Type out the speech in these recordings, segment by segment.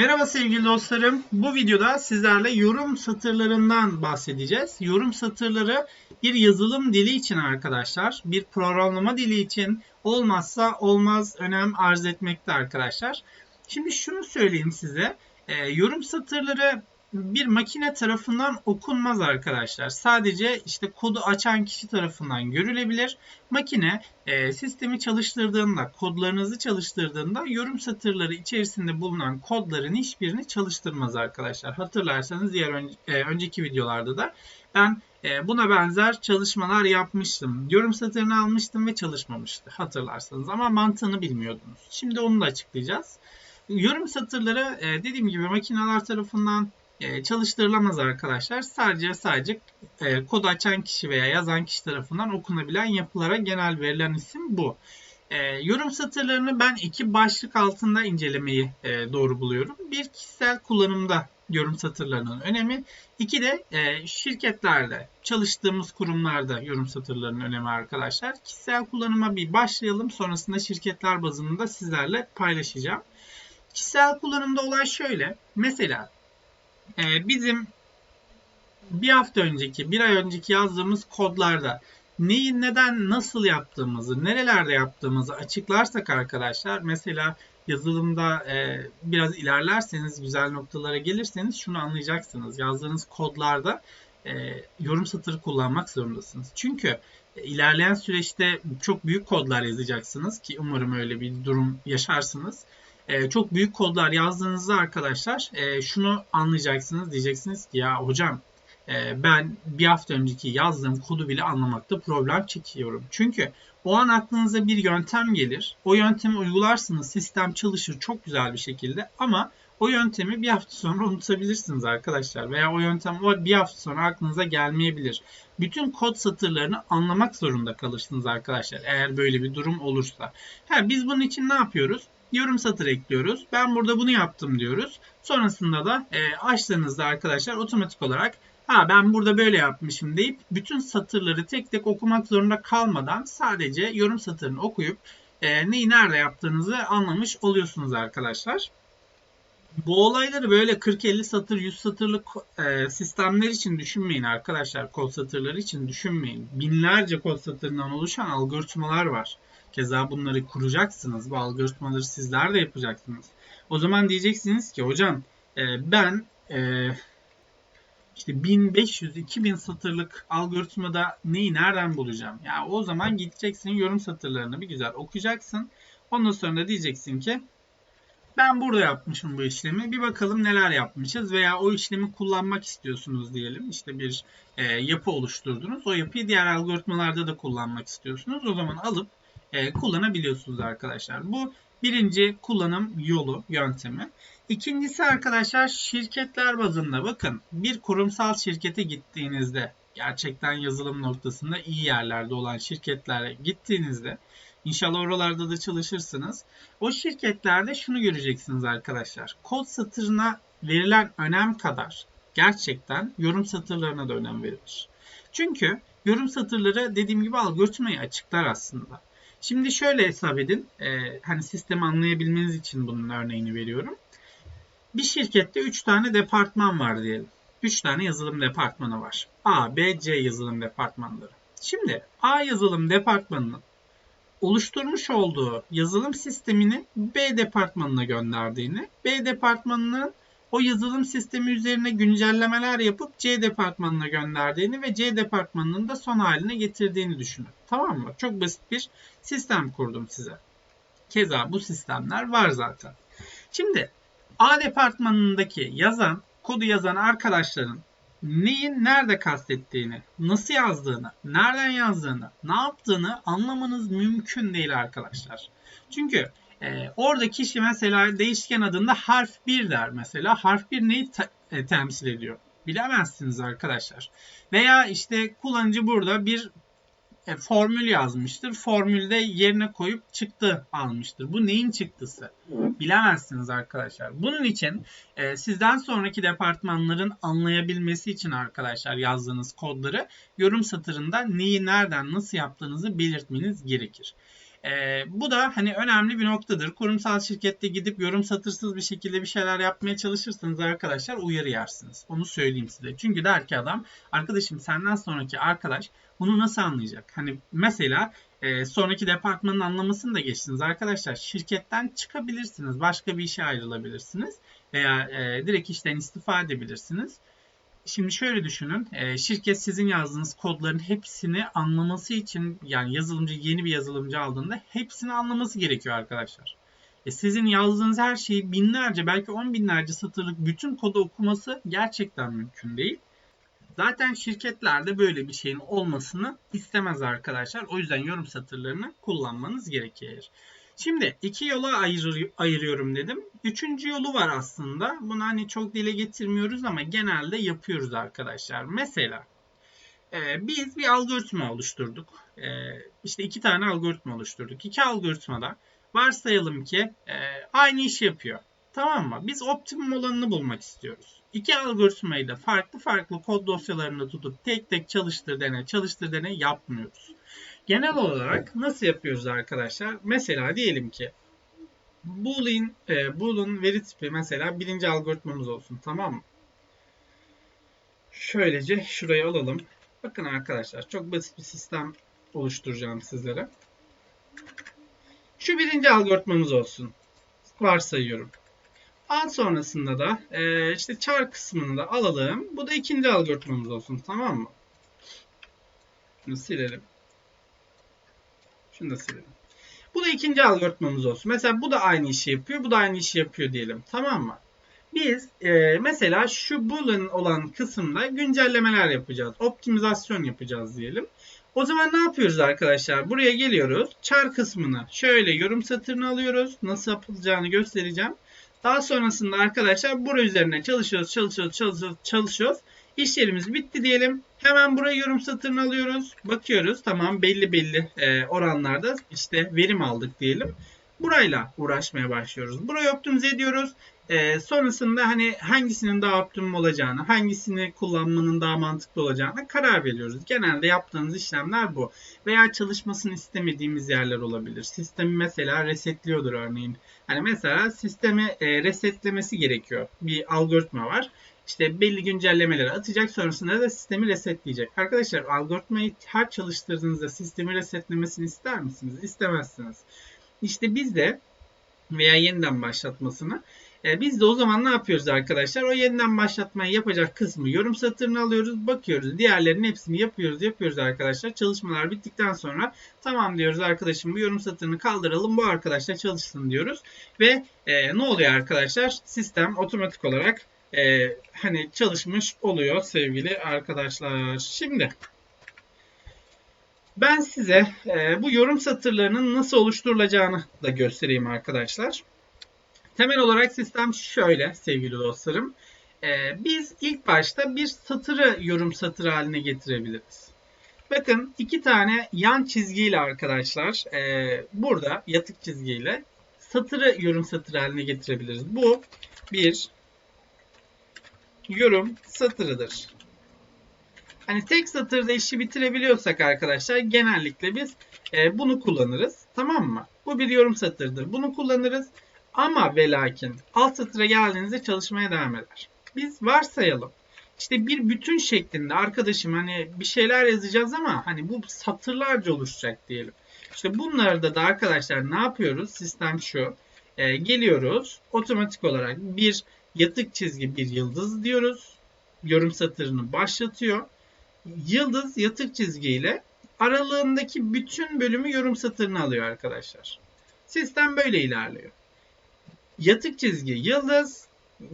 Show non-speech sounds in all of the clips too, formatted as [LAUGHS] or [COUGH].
Merhaba sevgili dostlarım. Bu videoda sizlerle yorum satırlarından bahsedeceğiz. Yorum satırları bir yazılım dili için arkadaşlar, bir programlama dili için olmazsa olmaz önem arz etmekte arkadaşlar. Şimdi şunu söyleyeyim size. E, yorum satırları bir makine tarafından okunmaz arkadaşlar. Sadece işte kodu açan kişi tarafından görülebilir. Makine e, sistemi çalıştırdığında, kodlarınızı çalıştırdığında yorum satırları içerisinde bulunan kodların hiçbirini çalıştırmaz arkadaşlar. Hatırlarsanız diğer ön, e, önceki videolarda da ben e, buna benzer çalışmalar yapmıştım. Yorum satırını almıştım ve çalışmamıştı hatırlarsanız ama mantığını bilmiyordunuz. Şimdi onu da açıklayacağız. Yorum satırları e, dediğim gibi makineler tarafından e, çalıştırılamaz arkadaşlar. Sadece sadece e, kod açan kişi veya yazan kişi tarafından okunabilen yapılara genel verilen isim bu. E, yorum satırlarını ben iki başlık altında incelemeyi e, doğru buluyorum. Bir kişisel kullanımda yorum satırlarının önemi. İki de e, şirketlerde, çalıştığımız kurumlarda yorum satırlarının önemi arkadaşlar. Kişisel kullanıma bir başlayalım. Sonrasında şirketler bazında sizlerle paylaşacağım. Kişisel kullanımda olay şöyle. Mesela e, bizim bir hafta önceki, bir ay önceki yazdığımız kodlarda neyi neden nasıl yaptığımızı, nerelerde yaptığımızı açıklarsak arkadaşlar mesela yazılımda e, biraz ilerlerseniz, güzel noktalara gelirseniz şunu anlayacaksınız. Yazdığınız kodlarda e, yorum satırı kullanmak zorundasınız. Çünkü e, ilerleyen süreçte çok büyük kodlar yazacaksınız ki umarım öyle bir durum yaşarsınız. E, çok büyük kodlar yazdığınızda arkadaşlar e, şunu anlayacaksınız. Diyeceksiniz ki ya hocam e, ben bir hafta önceki yazdığım kodu bile anlamakta problem çekiyorum. Çünkü o an aklınıza bir yöntem gelir. O yöntemi uygularsınız. Sistem çalışır çok güzel bir şekilde ama o yöntemi bir hafta sonra [LAUGHS] unutabilirsiniz arkadaşlar. Veya o yöntem o bir hafta sonra aklınıza gelmeyebilir. Bütün kod satırlarını anlamak zorunda kalırsınız arkadaşlar. Eğer böyle bir durum olursa. Ha, biz bunun için ne yapıyoruz? Yorum satır ekliyoruz. Ben burada bunu yaptım diyoruz. Sonrasında da e, açtığınızda arkadaşlar otomatik olarak ha ben burada böyle yapmışım deyip bütün satırları tek tek okumak zorunda kalmadan sadece yorum satırını okuyup e, neyi nerede yaptığınızı anlamış oluyorsunuz arkadaşlar. Bu olayları böyle 40-50 satır 100 satırlık e, sistemler için düşünmeyin arkadaşlar. Kod satırları için düşünmeyin. Binlerce kod satırından oluşan algoritmalar var. Keza bunları kuracaksınız. Bu algoritmaları sizler de yapacaksınız. O zaman diyeceksiniz ki hocam e, ben e, işte 1500-2000 satırlık algoritmada neyi nereden bulacağım? Ya yani o zaman gideceksin yorum satırlarını bir güzel okuyacaksın. Ondan sonra da diyeceksin ki ben burada yapmışım bu işlemi. Bir bakalım neler yapmışız veya o işlemi kullanmak istiyorsunuz diyelim. İşte bir e, yapı oluşturdunuz. O yapıyı diğer algoritmalarda da kullanmak istiyorsunuz. O zaman alıp e, kullanabiliyorsunuz arkadaşlar. Bu birinci kullanım yolu, yöntemi. İkincisi arkadaşlar şirketler bazında bakın bir kurumsal şirkete gittiğinizde gerçekten yazılım noktasında iyi yerlerde olan şirketlere gittiğinizde İnşallah oralarda da çalışırsınız. O şirketlerde şunu göreceksiniz arkadaşlar. Kod satırına verilen önem kadar gerçekten yorum satırlarına da önem verilir. Çünkü yorum satırları dediğim gibi algoritmayı açıklar aslında. Şimdi şöyle hesap edin. E, hani sistemi anlayabilmeniz için bunun örneğini veriyorum. Bir şirkette 3 tane departman var diyelim. 3 tane yazılım departmanı var. A, B, C yazılım departmanları. Şimdi A yazılım departmanının oluşturmuş olduğu yazılım sistemini B departmanına gönderdiğini, B departmanının o yazılım sistemi üzerine güncellemeler yapıp C departmanına gönderdiğini ve C departmanının da son haline getirdiğini düşünün. Tamam mı? Çok basit bir sistem kurdum size. Keza bu sistemler var zaten. Şimdi A departmanındaki yazan, kodu yazan arkadaşların neyin nerede kastettiğini, nasıl yazdığını, nereden yazdığını, ne yaptığını anlamanız mümkün değil arkadaşlar. Çünkü e, orada kişi mesela değişken adında harf 1 der mesela. Harf 1 neyi e, temsil ediyor? Bilemezsiniz arkadaşlar. Veya işte kullanıcı burada bir e, formül yazmıştır. Formülde yerine koyup çıktı almıştır. Bu neyin çıktısı? Bilemezsiniz arkadaşlar. Bunun için e, sizden sonraki departmanların anlayabilmesi için arkadaşlar yazdığınız kodları yorum satırında neyi nereden nasıl yaptığınızı belirtmeniz gerekir. Ee, bu da hani önemli bir noktadır. Kurumsal şirkette gidip yorum satırsız bir şekilde bir şeyler yapmaya çalışırsanız arkadaşlar uyarı yersiniz. Onu söyleyeyim size. Çünkü der ki adam arkadaşım senden sonraki arkadaş bunu nasıl anlayacak? Hani mesela e, sonraki departmanın anlamasını da geçtiniz arkadaşlar. Şirketten çıkabilirsiniz. Başka bir işe ayrılabilirsiniz. Veya e, direkt işten istifa edebilirsiniz. Şimdi şöyle düşünün. E, şirket sizin yazdığınız kodların hepsini anlaması için yani yazılımcı yeni bir yazılımcı aldığında hepsini anlaması gerekiyor arkadaşlar. E, sizin yazdığınız her şeyi binlerce belki on binlerce satırlık bütün kodu okuması gerçekten mümkün değil. Zaten şirketlerde böyle bir şeyin olmasını istemez arkadaşlar. O yüzden yorum satırlarını kullanmanız gerekir. Şimdi iki yola ayır, ayırıyorum dedim. Üçüncü yolu var aslında. Bunu hani çok dile getirmiyoruz ama genelde yapıyoruz arkadaşlar. Mesela e, biz bir algoritma oluşturduk. E, işte iki tane algoritma oluşturduk. İki algoritmada varsayalım ki e, aynı işi yapıyor. Tamam mı? Biz optimum olanını bulmak istiyoruz. İki algoritmayı da farklı farklı kod dosyalarında tutup tek tek çalıştır dene, çalıştır dene yapmıyoruz. Genel olarak nasıl yapıyoruz arkadaşlar? Mesela diyelim ki Boolean, e, Boolean veri tipi mesela birinci algoritmamız olsun tamam mı? Şöylece şurayı alalım. Bakın arkadaşlar çok basit bir sistem oluşturacağım sizlere. Şu birinci algoritmamız olsun. Varsayıyorum. A sonrasında da e, işte char kısmını da alalım. Bu da ikinci algoritmamız olsun tamam mı? Bunu silelim. Şunu da silelim. Bu da ikinci algoritmamız olsun. Mesela bu da aynı işi yapıyor. Bu da aynı işi yapıyor diyelim. Tamam mı? Biz e, mesela şu boolean olan kısımda güncellemeler yapacağız. Optimizasyon yapacağız diyelim. O zaman ne yapıyoruz arkadaşlar? Buraya geliyoruz. Char kısmını şöyle yorum satırını alıyoruz. Nasıl yapılacağını göstereceğim. Daha sonrasında arkadaşlar buraya üzerine çalışıyoruz, çalışıyoruz, çalışıyoruz, çalışıyoruz. İş yerimiz bitti diyelim. Hemen buraya yorum satırını alıyoruz. Bakıyoruz. Tamam belli belli e, oranlarda işte verim aldık diyelim. Burayla uğraşmaya başlıyoruz. Burayı optimize ediyoruz. E, sonrasında hani hangisinin daha optimum olacağını, hangisini kullanmanın daha mantıklı olacağını karar veriyoruz. Genelde yaptığımız işlemler bu. Veya çalışmasını istemediğimiz yerler olabilir. Sistemi mesela resetliyordur örneğin. Hani mesela sistemi e, resetlemesi gerekiyor. Bir algoritma var işte belli güncellemeleri atacak sonrasında da sistemi resetleyecek. Arkadaşlar algoritmayı her çalıştırdığınızda sistemi resetlemesini ister misiniz? İstemezsiniz. İşte biz de veya yeniden başlatmasını e, biz de o zaman ne yapıyoruz arkadaşlar? O yeniden başlatmayı yapacak kısmı yorum satırını alıyoruz, bakıyoruz. Diğerlerinin hepsini yapıyoruz, yapıyoruz arkadaşlar. Çalışmalar bittikten sonra tamam diyoruz arkadaşım bu yorum satırını kaldıralım. Bu arkadaşlar çalışsın diyoruz. Ve e, ne oluyor arkadaşlar? Sistem otomatik olarak e, hani çalışmış oluyor sevgili arkadaşlar. Şimdi ben size e, bu yorum satırlarının nasıl oluşturulacağını da göstereyim arkadaşlar. Temel olarak sistem şöyle sevgili dostlarım. E, biz ilk başta bir satırı yorum satırı haline getirebiliriz. Bakın iki tane yan çizgiyle arkadaşlar e, burada yatık çizgiyle satırı yorum satırı haline getirebiliriz. Bu bir yorum satırıdır. Hani tek satırda işi bitirebiliyorsak arkadaşlar genellikle biz e, bunu kullanırız. Tamam mı? Bu bir yorum satırıdır. Bunu kullanırız. Ama ve lakin alt satıra geldiğinizde çalışmaya devam eder. Biz varsayalım. İşte bir bütün şeklinde arkadaşım hani bir şeyler yazacağız ama hani bu satırlarca oluşacak diyelim. İşte bunlarda da arkadaşlar ne yapıyoruz? Sistem şu. E, geliyoruz. Otomatik olarak bir yatık çizgi bir yıldız diyoruz. Yorum satırını başlatıyor. Yıldız yatık çizgiyle aralığındaki bütün bölümü yorum satırını alıyor arkadaşlar. Sistem böyle ilerliyor. Yatık çizgi yıldız,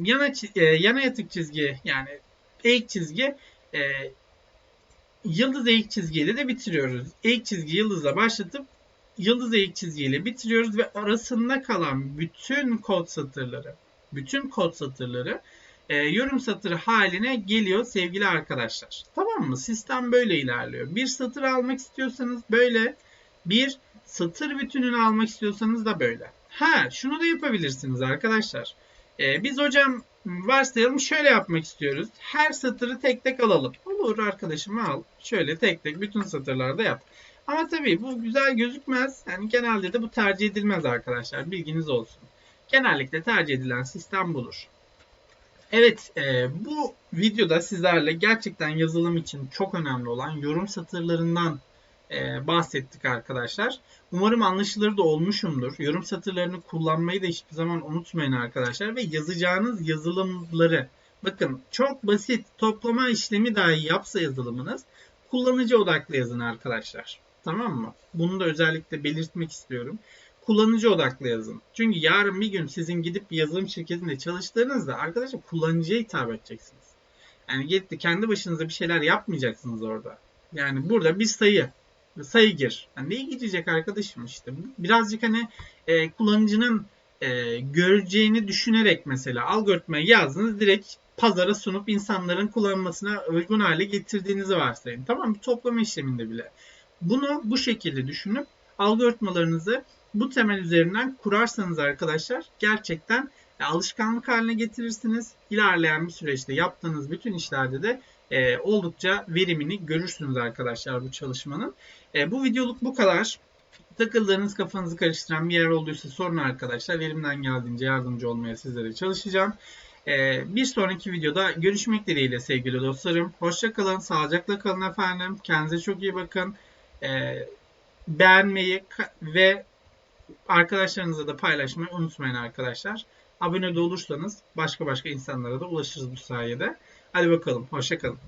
yana, e, yana yatık çizgi yani eğik çizgi e, yıldız eğik çizgiyle de bitiriyoruz. Eğik çizgi yıldızla başlatıp yıldız eğik çizgiyle bitiriyoruz ve arasında kalan bütün kod satırları bütün kod satırları e, yorum satırı haline geliyor sevgili arkadaşlar. Tamam mı? Sistem böyle ilerliyor. Bir satır almak istiyorsanız böyle, bir satır bütününü almak istiyorsanız da böyle. Ha, şunu da yapabilirsiniz arkadaşlar. E, biz hocam varsayalım şöyle yapmak istiyoruz. Her satırı tek tek alalım. Olur arkadaşım al. Şöyle tek tek bütün satırlarda yap. Ama tabii bu güzel gözükmez. Yani genelde de bu tercih edilmez arkadaşlar. Bilginiz olsun. Genellikle tercih edilen sistem budur. Evet, e, bu videoda sizlerle gerçekten yazılım için çok önemli olan yorum satırlarından e, bahsettik arkadaşlar. Umarım anlaşılır da olmuşumdur. Yorum satırlarını kullanmayı da hiçbir zaman unutmayın arkadaşlar ve yazacağınız yazılımları bakın çok basit toplama işlemi dahi yapsa yazılımınız kullanıcı odaklı yazın arkadaşlar. Tamam mı? Bunu da özellikle belirtmek istiyorum. Kullanıcı odaklı yazın. Çünkü yarın bir gün sizin gidip bir yazılım şirketinde çalıştığınızda arkadaşlar kullanıcıya hitap edeceksiniz. Yani gidip de kendi başınıza bir şeyler yapmayacaksınız orada. Yani burada bir sayı sayı gir. Yani neye gidecek arkadaşım işte. Birazcık hani e, kullanıcının e, göreceğini düşünerek mesela algoritmayı yazdınız direkt pazara sunup insanların kullanmasına uygun hale getirdiğinizi varsayın. Tamam mı? Toplama işleminde bile. Bunu bu şekilde düşünüp algoritmalarınızı bu temel üzerinden kurarsanız arkadaşlar gerçekten alışkanlık haline getirirsiniz. İlerleyen bir süreçte yaptığınız bütün işlerde de e, oldukça verimini görürsünüz arkadaşlar bu çalışmanın. E, bu videoluk bu kadar. Takıldığınız kafanızı karıştıran bir yer olduysa sorun arkadaşlar. Elimden geldiğince yardımcı olmaya sizlere çalışacağım. E, bir sonraki videoda görüşmek dileğiyle sevgili dostlarım. Hoşçakalın, sağlıcakla kalın efendim. Kendinize çok iyi bakın. E, beğenmeyi ve arkadaşlarınızla da paylaşmayı unutmayın arkadaşlar. Abone de olursanız başka başka insanlara da ulaşırız bu sayede. Hadi bakalım. Hoşçakalın.